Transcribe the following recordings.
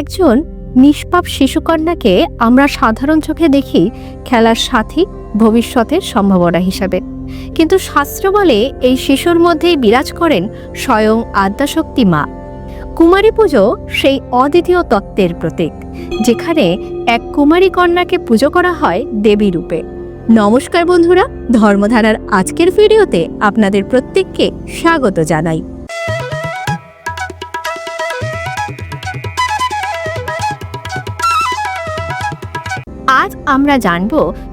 একজন নিষ্পাপ শিশুকন্যাকে আমরা সাধারণ চোখে দেখি খেলার সাথী, ভবিষ্যতের সম্ভাবনা হিসাবে। কিন্তু শাস্ত্র বলে এই শিশুর মধ্যেই বিরাজ করেন স্বয়ং আদ্যাশক্তি মা। কুমারী পুজো সেই অদ্বিতীয় তত্ত্বের প্রতীক, যেখানে এক কুমারী কন্যাকে পুজো করা হয় দেবী রূপে। নমস্কার বন্ধুরা, ধর্মধারার আজকের ভিডিওতে আপনাদের প্রত্যেককে স্বাগত জানাই। আমরা জানব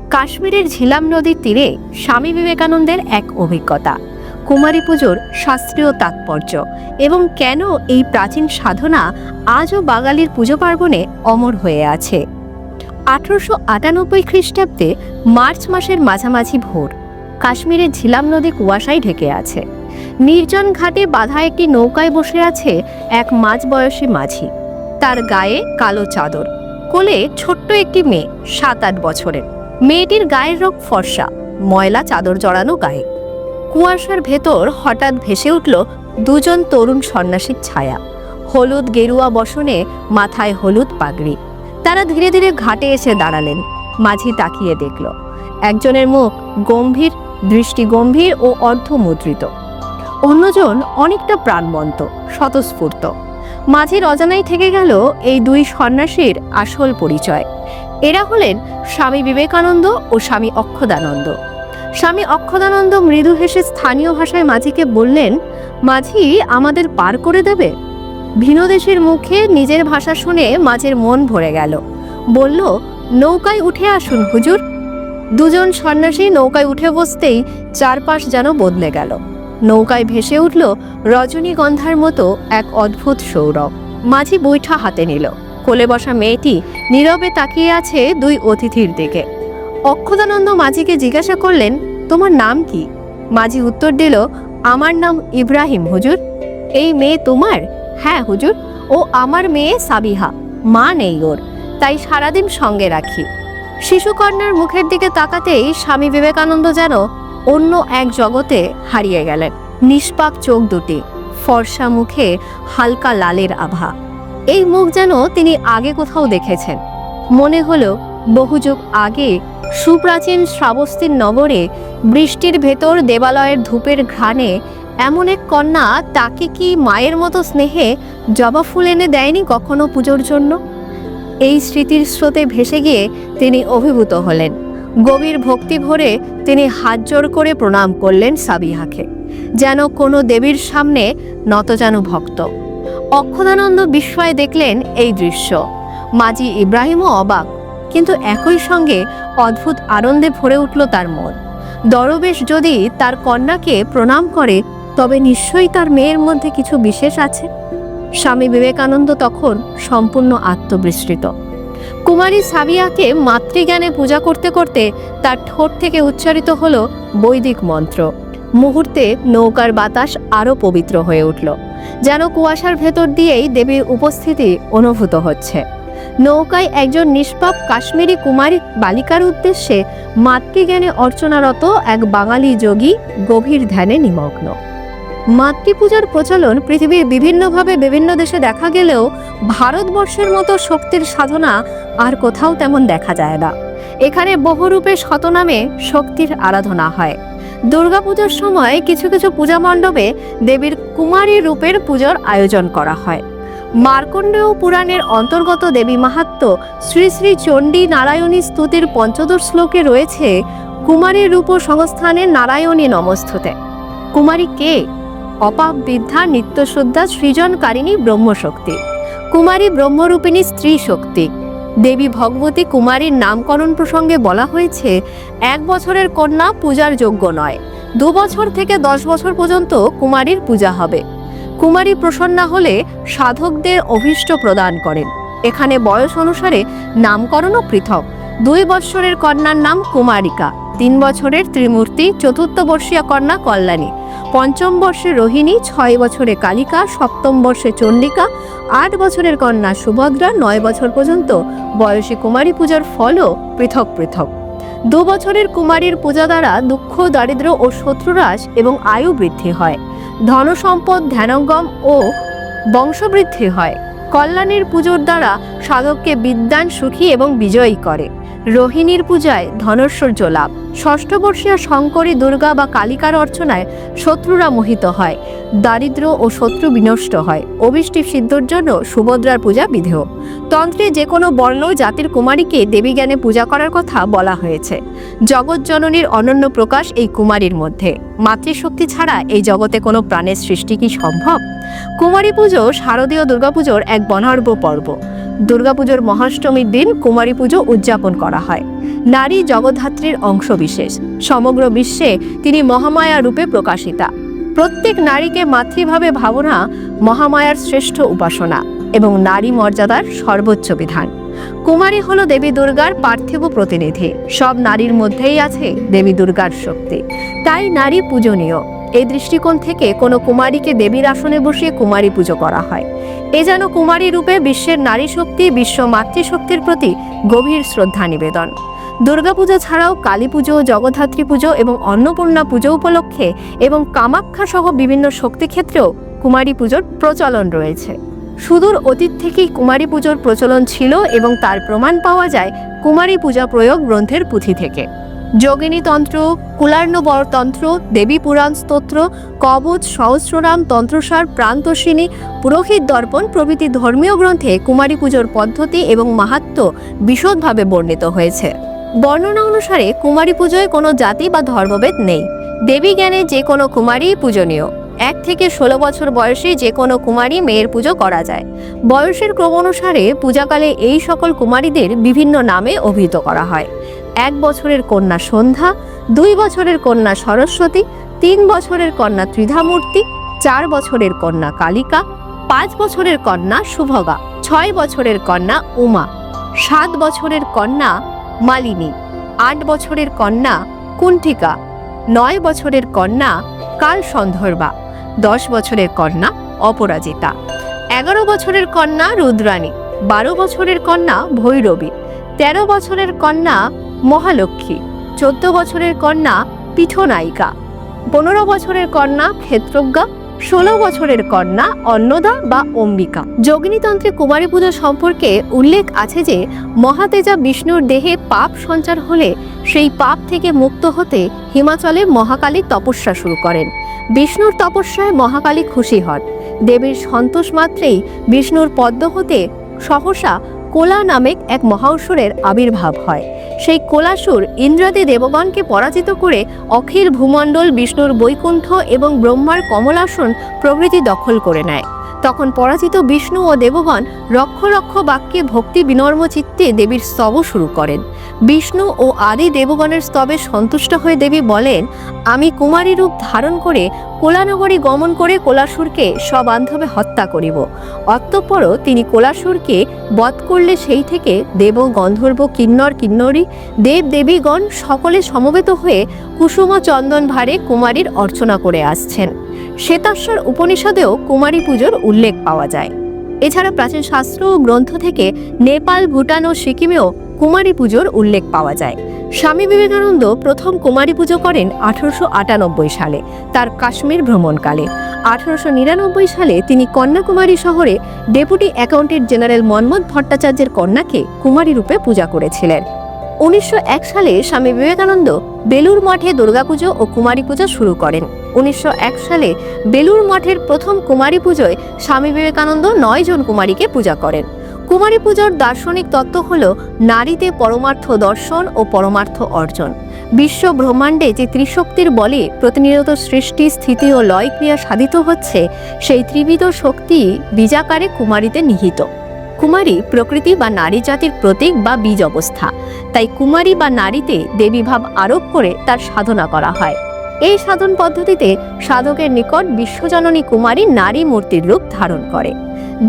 কাশ্মীরের ঝিলাম নদীর তীরে স্বামী বিবেকানন্দের এক অভিজ্ঞতা। কুমারী পুজোর শাস্ত্রীয় তাৎপর্য এবং কেন এই প্রাচীন সাধনা আজও বাঙালির পুজো পার্বণে অমর হয়ে আছে। আঠারোশো আটানব্বই খ্রিস্টাব্দে মার্চ মাসের মাঝামাঝি ভোর কাশ্মীরের ঝিলাম নদী কুয়াশায় ঢেকে আছে। নির্জন ঘাটে বাধা একটি নৌকায় বসে আছে এক মাঝ বয়সী মাঝি। তার গায়ে কালো চাদর। কোলে ছোট্ট একটি মেয়ে সাত আট বছরের। মেয়েটির গায়ের রং ফর্সা, ময়লা চাদর জড়ানো গায়ে। কুয়াশার ভেতর হঠাৎ ভেসে উঠল দুজন তরুণ সন্ন্যাসীর ছায়া। হলুদ গেরুয়া বসনে মাথায় হলুদ পাগড়ি। তারা ধীরে ধীরে ঘাটে এসে দাঁড়ালেন, মাঝি তাকিয়ে দেখল। একজনের মুখ গম্ভীর দৃষ্টি গম্ভীর ও অর্ধমুদ্রিত। অন্যজন অনেকটা প্রাণবন্ত, স্বতঃস্ফূর্ত। মাঝির অজানাই থেকে গেল এই দুই সন্ন্যাসীর আসল পরিচয়। এরা হলেন স্বামী বিবেকানন্দ ও স্বামী অক্ষদানন্দ। স্বামী অক্ষদানন্দ মৃদু হেসে স্থানীয় ভাষায় মাঝিকে বললেন, মাঝি, আমাদের পার করে দেবে? ভিনদেশের মুখে নিজের ভাষা শুনে মাঝের মন ভরে গেল। বলল, নৌকায় উঠে আসুন হুজুর। দুজন সন্ন্যাসী নৌকায় উঠে বসতেই চারপাশ যেন বদলে গেল। নৌকায় ভেসে উঠল রজনীগন্ধার মতো এক অদ্ভুত সৌরভ। মাঝি বৈঠা হাতে নিল। কোলে বসা মেয়েটি নীরবে তাকিয়ে আছে দুই অতিথির দিকে। অক্ষদানন্দ মাঝিকে জিজ্ঞাসা করলেন, তোমার নাম কি? মাঝি উত্তর দিল, আমার নাম ইব্রাহিম হুজুর। এই মেয়ে তোমার? হ্যাঁ হুজুর, ও আমার মেয়ে সাবিহা। মা নেই ওর, তাই সারাদিন সঙ্গে রাখি। শিশুকন্যার মুখের দিকে তাকাতেই স্বামী বিবেকানন্দ যেন অন্য এক জগতে হারিয়ে গেলেন। নিষ্পাপ চোখ দুটি, ফর্সা মুখে হালকা লালের আভা। এই মুখ যেন তিনি আগে কোথাও দেখেছেন। মনে হলো, বহুযুগ আগে সুপ্রাচীন শ্রাবস্তীর নগরে বৃষ্টির ভেতর দেবালয়ের ধূপের ঘ্রাণে এমন এক কন্যা তাকে কি মায়ের মতো স্নেহে জবা ফুল এনে দেয়নি কখনো পুজোর জন্য? এই স্মৃতির স্রোতে ভেসে গিয়ে তিনি অভিভূত হলেন। গভীর ভক্তি ভরে তিনি হাত জোর করে প্রণাম করলেন সাবিহাকে। যেন কোনো দেবীর সামনে নতজানু ভক্ত। অক্ষদানন্দ বিস্ময়ে দেখলেন এই দৃশ্য। মাজি ইব্রাহিমও অবাক, কিন্তু একই সঙ্গে অদ্ভুত আনন্দে ভরে উঠল তার মন। দরবেশ যদি তার কন্যাকে প্রণাম করে, তবে নিশ্চয়ই তার মেয়ের মধ্যে কিছু বিশেষ আছে। স্বামী বিবেকানন্দ তখন সম্পূর্ণ আত্মবিস্মৃত। কুমারী সাবিয়াকে মাতৃজ্ঞানে পূজা করতে করতে তার ঠোঁট থেকে উচ্চারিত হলো বৈদিক মন্ত্র। মুহূর্তে নৌকার বাতাস আরও পবিত্র হয়ে উঠল, যেন কুয়াশার ভেতর দিয়েই দেবীর উপস্থিতি অনুভূত হচ্ছে। নৌকায় একজন নিষ্পাপ কাশ্মীরি কুমারী বালিকার উদ্দেশ্যে মাতৃজ্ঞানে অর্চনারত এক বাঙালি যোগী গভীর ধ্যানে নিমগ্ন। মাতৃপূজার প্রচলন পৃথিবীর বিভিন্নভাবে বিভিন্ন দেশে দেখা গেলেও ভারতবর্ষের মতো শক্তির সাধনা আর কোথাও তেমন দেখা যায় না। এখানে বহুরূপে শতনামে শক্তির আরাধনা হয়। দুর্গাপূজার সময় কিছু কিছু পূজা মণ্ডপে দেবীর কুমারী রূপের পুজোর আয়োজন করা হয়। মার্কণ্ডেয় পুরাণের অন্তর্গত দেবী মাহাত্ম শ্রী শ্রী চণ্ডী নারায়ণী স্তুতির পঞ্চদশ শ্লোকে রয়েছে কুমারীর রূপ সংস্থানে নারায়ণী নমস্তুতে। কুমারী কে? অপাপ বিদ্যা নিত্যশুদ্ধা সৃজনকারিণী ব্রহ্মশক্তি। কুমারী ব্রহ্মরূপিণী স্ত্রী শক্তি দেবী ভগবতী কুমারীর নামকরণ প্রসঙ্গে বলা হয়েছে, এক বছরের কন্যা পূজার যোগ্য নয়। দু বছর থেকে দশ বছর পর্যন্ত কুমারীর পূজা হবে। কুমারী প্রসন্না হলে সাধকদের অভীষ্ট প্রদান করেন। এখানে বয়স অনুসারে নামকরণও পৃথক। দুই বৎসরের কন্যার নাম কুমারিকা। তিন বছরের ত্রিমূর্তি চতুর্থ বর্ষীয় কন্যা কল্যাণী। পঞ্চম বর্ষে রোহিণী, ছয় বছরে কালিকা, সপ্তম বর্ষে চণ্ডিকা আট বছরের কন্যা সুভদ্রা, নয় বছর পর্যন্ত বয়সী কুমারী পূজার ফলও পৃথক পৃথক। দু বছরের কুমারীর পূজা দ্বারা দুঃখ, দারিদ্র ও শত্রুরাস এবং আয়ু বৃদ্ধি হয়। ধনসম্পদ, ধ্যানঙ্গম ও বংশবৃদ্ধি হয়। কল্যাণীর পুজোর দ্বারা সাধককে বিদ্যান, সুখী এবং বিজয়ী করে। রোহিণীর পূজায় ধনৈশ্বর্য লাভ ষষ্ঠবর্ষীয় শঙ্করী দুর্গা বা কালিকার অর্চনায় শত্রুরা মোহিত হয়। দারিদ্র ও শত্রু বিনষ্ট হয়। অভিষ্টি সিদ্ধর জন্য সুভদ্রার পূজা বিধেয়। তন্ত্রে যে কোনো বর্ণ জাতির কুমারীকে দেবী জ্ঞানে পূজা করার কথা বলা হয়েছে। জগৎ জননীর অনন্য প্রকাশ এই কুমারীর মধ্যে। মাতৃশক্তি ছাড়া এই জগতে কোনো প্রাণের সৃষ্টি কি সম্ভব? কুমারী পুজো শারদীয় দুর্গাপুজোর এক বর্ণাঢ্য পর্ব। দুর্গাপুজোর মহাষ্টমীর দিন কুমারী পুজো উদযাপন করা হয়। নারী জগদ্ধাত্রীর অংশবিশেষ। সমগ্র বিশ্বে তিনি মহামায়া রূপে প্রকাশিতা। প্রত্যেক নারীকে মাতৃভাবে ভাবনা মহামায়ার শ্রেষ্ঠ উপাসনা এবং নারী মর্যাদার সর্বোচ্চ বিধান। কুমারী হল দেবী দুর্গার পার্থিব প্রতিনিধি। সব নারীর মধ্যেই আছে দেবী দুর্গার শক্তি। তাই নারী পূজনীয়। এই দৃষ্টিকোণ থেকে কোনো কুমারীকে দেবীর আসনে বসিয়ে কুমারী পুজো করা হয়। এ যেন কুমারী রূপে বিশ্বের নারী শক্তি, বিশ্ব মাতৃশক্তির প্রতি গভীর শ্রদ্ধা নিবেদন। দুর্গাপূজা ছাড়াও কালী পুজো, জগদ্ধাত্রী পুজো এবং অন্নপূর্ণা পুজো উপলক্ষে এবং কামাখ্যা সহ বিভিন্ন শক্তিক্ষেত্রেও কুমারী পুজোর প্রচলন রয়েছে। সুদূর অতীত থেকেই কুমারী পুজোর প্রচলন ছিল এবং তার প্রমাণ পাওয়া যায় কুমারী পূজা প্রয়োগ গ্রন্থের পুঁথি থেকে। যোগিনী তন্ত্র, কুলার্ণবর তন্ত্র, দেবী পুরাণ স্তোত্র, কবচ, সহস্রনাম, তন্ত্রসার প্রান্তোষিনী পুরোহিত দর্পণ প্রভৃতি ধর্মীয় গ্রন্থে কুমারী পুজোর পদ্ধতি এবং মাহাত্ম্য বিশদভাবে বর্ণিত হয়েছে। বর্ণনা অনুসারে কুমারী পুজোয় কোনো জাতি বা ধর্মভেদ নেই। দেবী জ্ঞানে যে কোনো কুমারী পূজনীয়। এক থেকে ষোলো বছর বয়সে যে কোনো কুমারী মেয়ের পুজো করা যায়। বয়সের ক্রম অনুসারে পূজাকালে এই সকল কুমারীদের বিভিন্ন নামে অভিহিত করা হয়। এক বছরের কন্যা সন্ধ্যা, দুই বছরের কন্যা সরস্বতী, তিন বছরের কন্যা ত্রিধামূর্তি, চার বছরের কন্যা কালিকা, পাঁচ বছরের কন্যা শুভগা, ছয় বছরের কন্যা উমা, সাত বছরের কন্যা মালিনী, আট বছরের কন্যা কুণ্ঠিকা, নয় বছরের কন্যা কাল সন্ধর্বা। দশ বছরের কন্যা, অপরাজিতা। এগারো বছরের কন্যা, রুদ্রাণী। বারো বছরের কন্যা, ভৈরবী। তেরো বছরের কন্যা, মহালক্ষ্মী। চোদ্দ বছরের কন্যা, পিঠনায়িকা। পনেরো বছরের কন্যা, ক্ষেত্রজ্ঞা। ষোলো বছরের কন্যা অন্নদা বা অম্বিকা। যোগিনীতন্ত্রে কুমারী পুজো সম্পর্কে উল্লেখ আছে যে, মহাতেজা বিষ্ণুর দেহে পাপ সঞ্চার হলে সেই পাপ থেকে মুক্ত হতে হিমাচলে মহাকালী তপস্যা শুরু করেন। বিষ্ণুর তপস্যায় মহাকালী খুশি হন। দেবীর সন্তোষ মাত্রেই বিষ্ণুর পদ্ম হতে সহসা কোলা নামেক এক মহাসুরের আবির্ভাব হয়। সেই কোলাসুর ইন্দ্রাদি দেবগণকে পরাজিত করে অখিল ভূমণ্ডল, বিষ্ণুর বৈকুণ্ঠ এবং ব্রহ্মার কমলাসন প্রভৃতি দখল করে নেয়। তখন পরাজিত বিষ্ণু ও দেবগণ রক্ষ রক্ষ বাক্যে ভক্তি বিনর্ম চিত্তে দেবীর স্তব শুরু করেন। বিষ্ণু ও আদি দেবগণের স্তবে সন্তুষ্ট হয়ে দেবী বলেন, আমি কুমারী রূপ ধারণ করে কোলানগরী গমন করে কোলাসুরকে সবান্ধবে হত্যা করিব। অতঃপরও তিনি কোলাসুরকে বধ করলে সেই থেকে দেব, গন্ধর্ব, কিন্নর, কিন্নরী, দেব, দেবীগণ সকলে সমবেত হয়ে কুসুম চন্দন ভারে কুমারীর অর্চনা করে আসছেন। শ্বেতাশ্বর উপনিষদেও কুমারী পুজোর উল্লেখ পাওয়া যায়। এছাড়া প্রাচীন শাস্ত্র ও গ্রন্থ থেকে নেপাল, ভুটান ও সিকিমেও কুমারী পুজোর উল্লেখ পাওয়া যায়। স্বামী বিবেকানন্দ প্রথম কুমারী পুজো করেন আঠারোশো আটানব্বই সালে, তার কাশ্মীর ভ্রমণকালে। আঠারোশো নিরানব্বই সালে তিনি কন্যাকুমারী শহরে ডেপুটি অ্যাকাউন্টেন্ট জেনারেল মন্মথ ভট্টাচার্যের কন্যাকে কুমারী রূপে পূজা করেছিলেন। উনিশশো এক সালে স্বামী বিবেকানন্দ বেলুর মঠে দুর্গাপুজো ও কুমারী পুজো শুরু করেন। উনিশশো এক সালে বেলুর মঠের প্রথম কুমারী পুজোয় স্বামী বিবেকানন্দ নয় জন কুমারীকে পূজা করেন। কুমারী পুজোর দার্শনিক তত্ত্ব হল নারীতে পরমার্থ দর্শন ও পরমার্থ অর্জন। বিশ্ব ব্রহ্মাণ্ডে যে ত্রিশক্তির বলে প্রতিনিয়ত সৃষ্টি, স্থিতি ও লয় ক্রিয়া সাধিত হচ্ছে, সেই ত্রিবিধ শক্তি বীজাকারে কুমারীতে নিহিত। কুমারী প্রকৃতি বা নারী জাতির প্রতীক বা বীজ অবস্থা। তাই কুমারী বা নারীতে দেবীভাব আরোপ করে তার সাধনা করা হয়। এই সাধন পদ্ধতিতে সাধকের নিকট বিশ্বজননী কুমারী নারী মূর্তির রূপ ধারণ করে।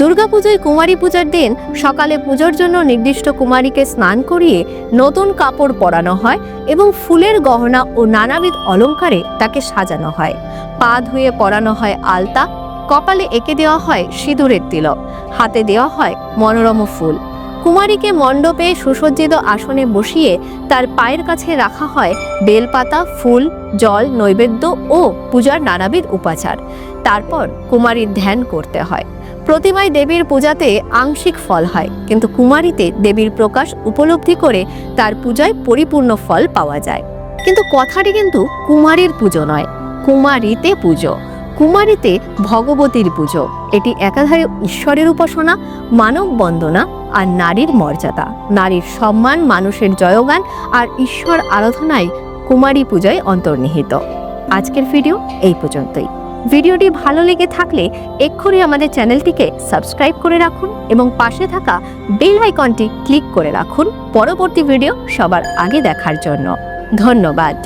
দুর্গাপুজোয় কুমারী পূজার দিন সকালে পুজোর জন্য নির্দিষ্ট কুমারীকে স্নান করিয়ে নতুন কাপড় পরানো হয় এবং ফুলের গহনা ও নানাবিধ অলংকারে তাকে সাজানো হয়। পা ধুয়ে পরানো হয় আলতা, কপালে এঁকে দেওয়া হয় সিঁদুরের তিলক, হাতে দেওয়া হয় মনোরম ফুল। কুমারীকে মণ্ডপে সুসজ্জিত আসনে বসিয়ে তার পায়ের কাছে রাখা হয় বেলপাতা, ফুল, জল, নৈবেদ্য ও পূজার নানাবিধ উপাচার। তারপর কুমারীর ধ্যান করতে হয়। প্রতিমায় দেবীর পূজাতে আংশিক ফল হয়, কিন্তু কুমারীতে দেবীর প্রকাশ উপলব্ধি করে তার পূজায় পরিপূর্ণ ফল পাওয়া যায়। কিন্তু কথাটি কিন্তু কুমারীর পুজো নয়, কুমারীতে পুজো। কুমারীতে ভগবতীর পুজো। এটি একাধারে ঈশ্বরের উপাসনা, মানব বন্দনা আর নারীর মর্যাদা। নারীর সম্মান, মানুষের জয়গান আর ঈশ্বর আরাধনায় কুমারী পূজায় অন্তর্নিহিত। আজকের ভিডিও এই পর্যন্তই। ভিডিওটি ভালো লেগে থাকলে এক্ষুনি আমাদের চ্যানেলটিকে সাবস্ক্রাইব করে রাখুন এবং পাশে থাকা বেল আইকনটি ক্লিক করে রাখুন। পরবর্তী ভিডিও সবার আগে দেখার জন্য। ধন্যবাদ।